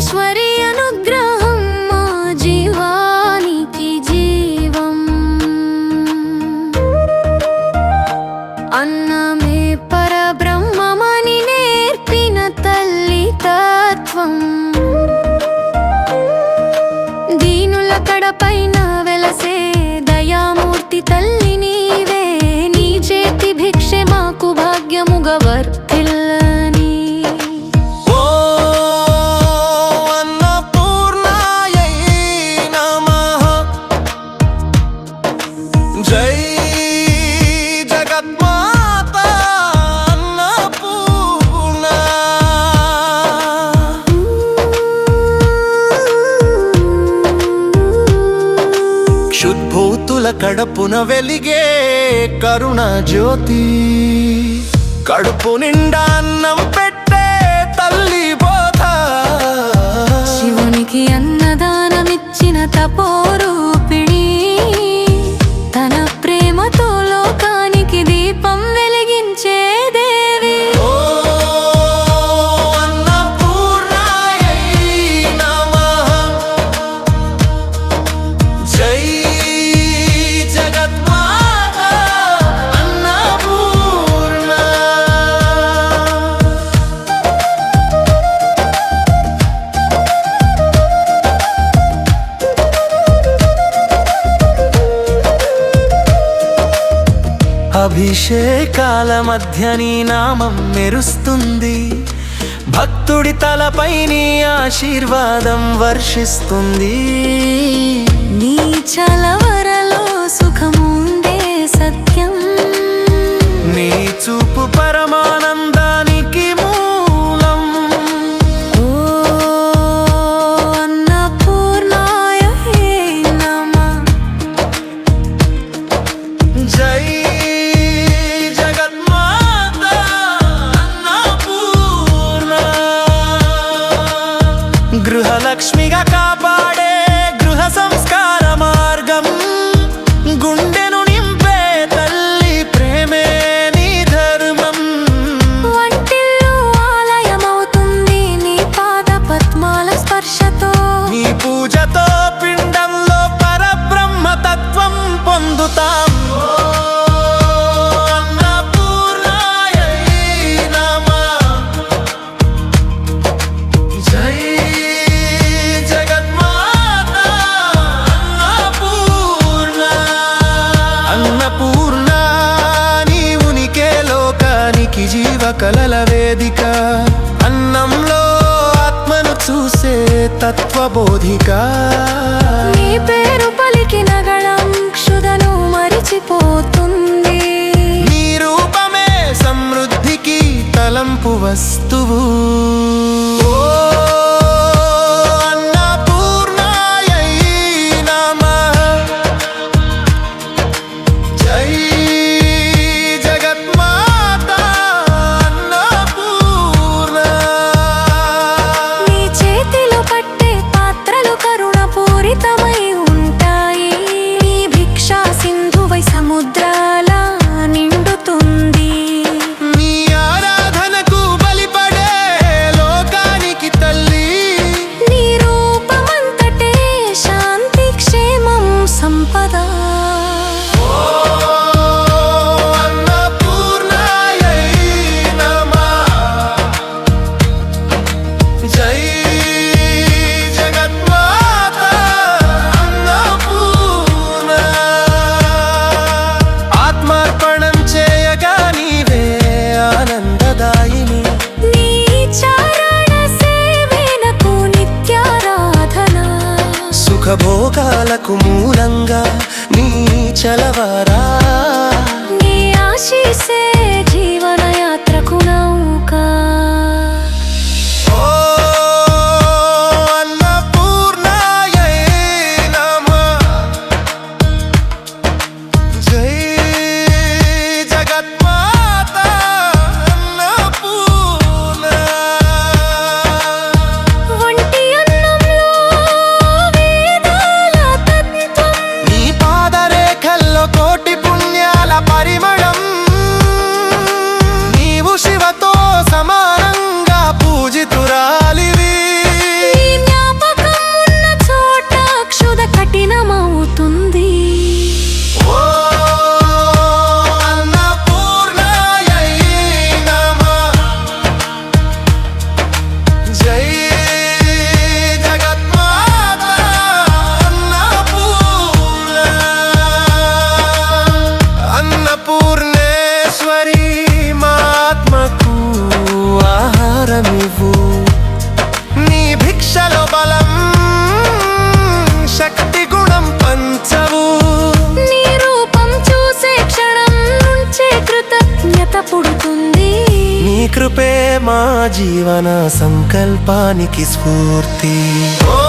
ఈశ్వరి అనుగ్రహం మా జీవానికి జీవం. అన్నమే పరబ్రహ్మమని నేర్పిన తల్లి తత్వం. దీనుల కడపైన వెలసే దయామూర్తి తల్లి నీవే. నీ చేతి భిక్షె మాకు భాగ్యముగవర్ జై జగన్మాత అన్నపూర్ణ. క్షుద్భూతుల కడపున వెలిగే కరుణ జ్యోతి. కడుపు నిండా అన్నం పెట్టే తల్లి బోధ. శివునికి అన్నదానమిచ్చిన తపోరు అభిషేకాల మధ్య నీ నామం మెరుస్తుంది. భక్తుడి తలపై నీ ఆశీర్వాదం వర్షిస్తుంది. నీ చలవరలో సుఖం కలల వేదిక. అన్నంలో ఆత్మను చూసే తత్వబోధిక. నీ పేరు పలికిన గళం క్షుదను మరిచిపోతుంది. నీ రూపమే సమృద్ధికి తలంపు వస్తువు. పూరితమ సుఖభోగాలకు మూలంగా నీ చలవరా. పుడుతుంది. నీ కృపే మా జీవన సంకల్పానికి స్ఫూర్తి. ఓ